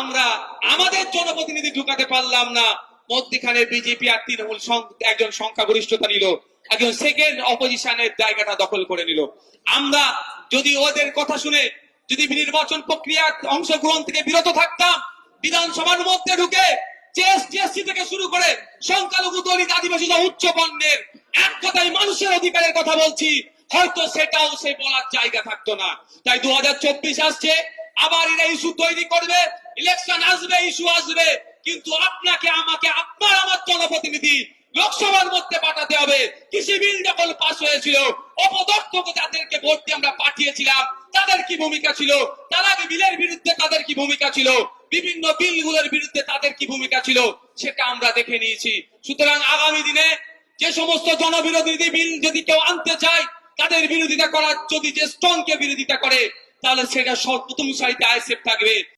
আমরা আমাদের জনপ্রতিনিধি ঢুকাতে পারলাম না। মধ্যখানে বিজেপি আর তৃণমূল একজন সংখ্যাগরিষ্ঠতা নিল, একজন সেকেন্ড অপোজিশনের জায়গাটা দখল করে নিল। আমরা যদি ওদের কথা শুনে যদি নির্বাচন প্রক্রিয়া অংশগ্রহণ থেকে বিরত থাকতাম, বিধানসভার মধ্যে ঢুকে থেকে শুরু করে সংখ্যালঘু দলিত আদিবাসী উচ্চ বর্ণের এক কথায় মানুষের অধিকারের কথা বলছি, হয়তো সেটাও সে বলার জায়গা থাকতো না। তাই দু হাজার চব্বিশ আসছে আবার এরা ইস্যু তৈরি করবে ইলেকশন আসবে ইস্যু আসবে, কিন্তু আপনাকে আমাকে আপনার আমার জনপ্রতিনিধি লোকসভার মধ্যে পাঠাতে হবে। কৃষি বিল যখন পাশ হয়েছিল অপদর্থক যাদেরকে ভোট দিয়ে আমরা পাঠিয়েছিলাম, তাদের কি ভূমিকা ছিল? তারা বিলের বিরুদ্ধে তাদের কি ভূমিকা ছিল? বিভিন্ন বিলগুলোর বিরুদ্ধে তাদের কি ভূমিকা ছিল? সেটা আমরা দেখে নিয়েছি। সুতরাং আগামী দিনে যে সমস্ত জনবিরোধী বিল যদি কেউ আনতে চায়, তাদের বিরোধিতা করার যদি যে স্ট্রংকে বিরোধিতা করে তাহলে সেটা সর্বপ্রথম সারিতে আইসেফ থাকবে।